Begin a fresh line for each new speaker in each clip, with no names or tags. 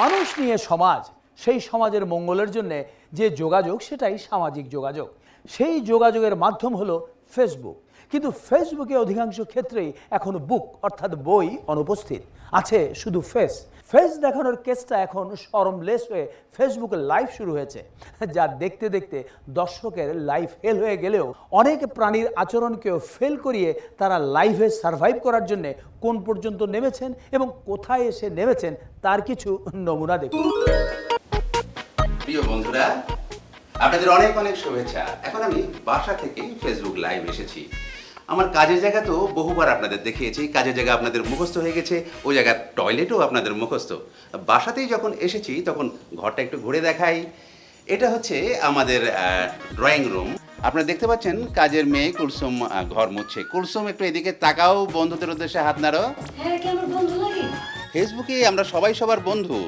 মানুষ নিয়ে সমাজ, সেই সমাজের মঙ্গলের জন্যে যে যোগাযোগ, সেটাই সামাজিক যোগাযোগ। সেই যোগাযোগের মাধ্যম হলো ফেসবুক কিন্তু ফেসবুকে অধিকাংশ ক্ষেত্রেই এখন বুক অর্থাৎ বই অনুপস্থিত। আছে শুধু ফেস ফেস দেখানোর কেসটা এখন সরমলেস হয়ে ফেসবুকে লাইভ শুরু হয়েছে, যা দেখতে দেখতে দর্শকের লাইভ ফেল হয়ে গেলেও অনেক প্রাণীর আচরণকেও ফেল করিয়ে তারা লাইভে সার্ভাইভ করার জন্য কোন পর্যন্ত নেমেছেন এবং কোথায় এসে নেমেছেন তার কিছু নমুনা দেখুন।
প্রিয় বন্ধুরা, আপনাদের অনেক অনেক শুভেচ্ছা। এখন আমি বাসা থেকেই ফেসবুক লাইভ এসেছি। আমার কাজের জায়গা তো বহুবার আপনাদের দেখিয়েছি কাজের জায়গা আপনাদের মুখস্থ হয়ে গেছে ওই জায়গার টয়লেটও আপনাদের মুখস্থ। বাসাতেই যখন এসেছি তখন ঘরটা একটু ঘুরে দেখাই। এটা হচ্ছে আমাদের ড্রয়িং রুম আপনারা দেখতে পাচ্ছেন কাজের মেয়ে কুলসুম ঘর মুছছে। কুলসুম একটু এদিকে তাকাও বন্ধুদের উদ্দেশ্যে হাত নাড়ো।
হ্যাঁ
ফেসবুকে আমরা সবাই সবার বন্ধু।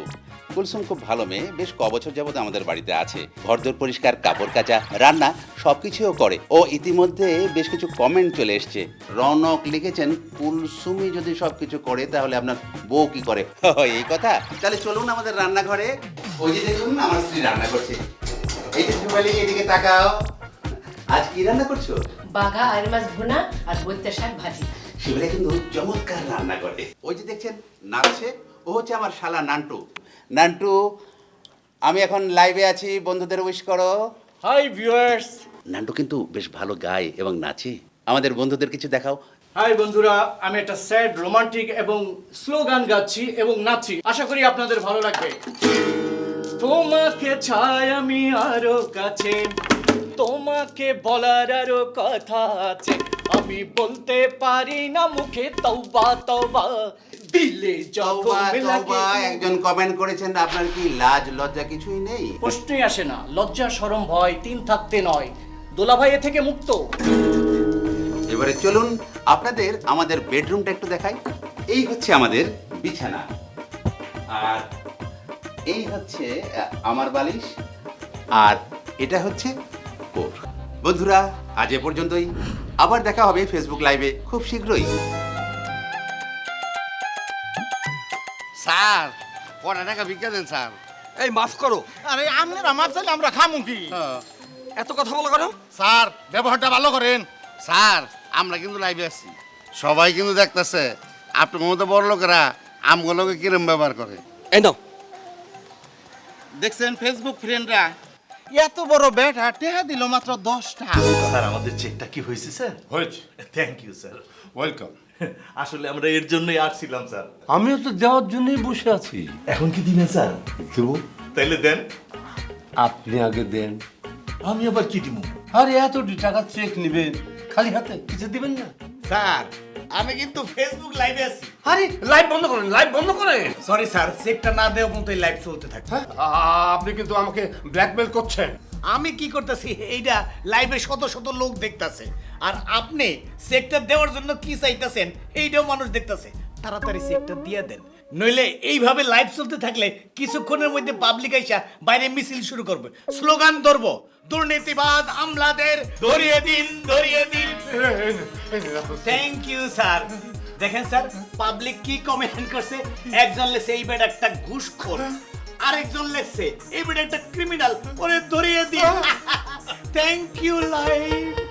কুলসুম খুব ভালো মেয়ে বেশ ক বছর যাবত আমাদের বাড়িতে আছে। ঘরদোর পরিষ্কার কাপড় কাচা রান্না সবকিছুও করে। ও ইতিমধ্যে বেশ কিছু কমেন্ট চলে এসছে। রনক লিখেছেন কুলসুমি যদি সবকিছু করে তাহলে আপনার বউ কি করে? এই কথা। তাহলে চলুন আমাদের রান্নাঘরে। ওই যে দেখুন আমার স্ত্রী রান্না করছে। এই যে জুবালি এদিকে তাকাও। আজ কি রান্না করছ?
বাঘা আর মাছ ভুনা আর বৈত্যা শাক ভাজি।
কিন্তু চমৎকার রান্না করে। ওই যে দেখছেন নাচছে ও হচ্ছে আমার শালা নান্টু। নান্টু আমি এখন লাইভে আছি বন্ধুদের উইশ করো।
হাই ভিউয়ার্স
নান্টু কিন্তু বেশ ভালো গায় এবং নাচে। আমাদের বন্ধুদের কিছু দেখাও।
হাই বন্ধুরা আমি একটা স্যাড রোমান্টিক এবং স্লো গান গাচ্ছি এবং নাচছি। আশা করি আপনাদের ভালো লাগবে। তোমাকে চাই আমি আরও কাছে। তোমাকে বলার আরও কথা আছে। আমি বলতে পারি না মুখে তওবা তওবা।
একজন কমেন্ট করেছেন আপনার কি লাজ লজ্জা কিছুই নেই?
প্রশ্নই আসে না লজ্জা শরম ভয় তিন থাকতে নয়। দোলাভাই এ থেকে মুক্ত।
এবারে চলুন আপনাদের আমাদের বেডরুমটা একটু দেখাই। এই হচ্ছে আমাদের বিছানা। আর এই হচ্ছে আমার বালিশ আর এটা হচ্ছে ওর। বন্ধুরা আজ এ পর্যন্তই। আবার দেখা হবে ফেসবুক লাইভে খুব শীঘ্রই।
কটা টাকা ভিক্ষা দেন স্যার।
এই মাফ করো।
আরে আপনারা মাফ চাইলে আমরা খামু কি?
এত কথা বলো কেন?
স্যার ব্যবহারটা ভালো করেন। স্যার আমরা কিন্তু লাইভে আছি। সবাই কিন্তু দেখতেছে। আপনার মতো বড় লোকেরা আমগুলোকে কিরম ব্যবহার করে?
এই নাও।
দেখছেন ফেসবুক ফ্রেন্ডরা এত বড় ব্যাটা টেহা দিল মাত্র দশটা।
স্যার আমাদের চেকটা কি হয়েছে স্যার?
হয়েছে।
থ্যাংক ইউ স্যার
ওয়েলকাম
আসলে আমরা এর জন্যই আসছিলাম স্যার।
আমিও তো দেওয়ার জন্যই বসে আছি।
এখন কি দিবেন স্যার?
দেব।
তাইলে দেন।
আপনি আগে দেন।
আমি আবার কি দিব?
আরে এতটি টাকা চেক নেবেন। খালি হাতে কিছু দিবেন না?
স্যার আমি কিন্তু ফেসবুক লাইভে আছি।
আরে লাইভ বন্ধ করেন লাইভ বন্ধ করেন।
সরি স্যার চেকটা না দেওয়া পর্যন্ত লাইভ চলতে থাকে
হ্যাঁ? আপনি কিন্তু আমাকে ব্ল্যাকমেল করছেন।
আমি কি করতেছি এইটা লাইভে শত শত লোক দেখতাছে। আর আপনি দেওয়ার জন্য কি চাইতেছেন এইটাও মানুষ দেখতাছে। তাড়াতাড়ি সেক্টর দিয়ে দেন। নইলে এইভাবে লাইভ চলতে থাকলে কিছুক্ষণের মধ্যে পাবলিক আইসা বাইরে মিছিল শুরু করবে। স্লোগান ধরবো দুর্নীতিবাজ আমলাদের ধরিয়ে দিন ধরিয়ে দিন। থ্যাংক ইউ স্যার দেখেন স্যার পাবলিক কি কমেন্ট করছে? একজন লেছে এই বেড একটা ঘুষখোর আরেকজন লেখছে এই বেড একটা ক্রিমিনাল ওরে ধরিয়ে দিয়ে থ্যাংক ইউ লাইভ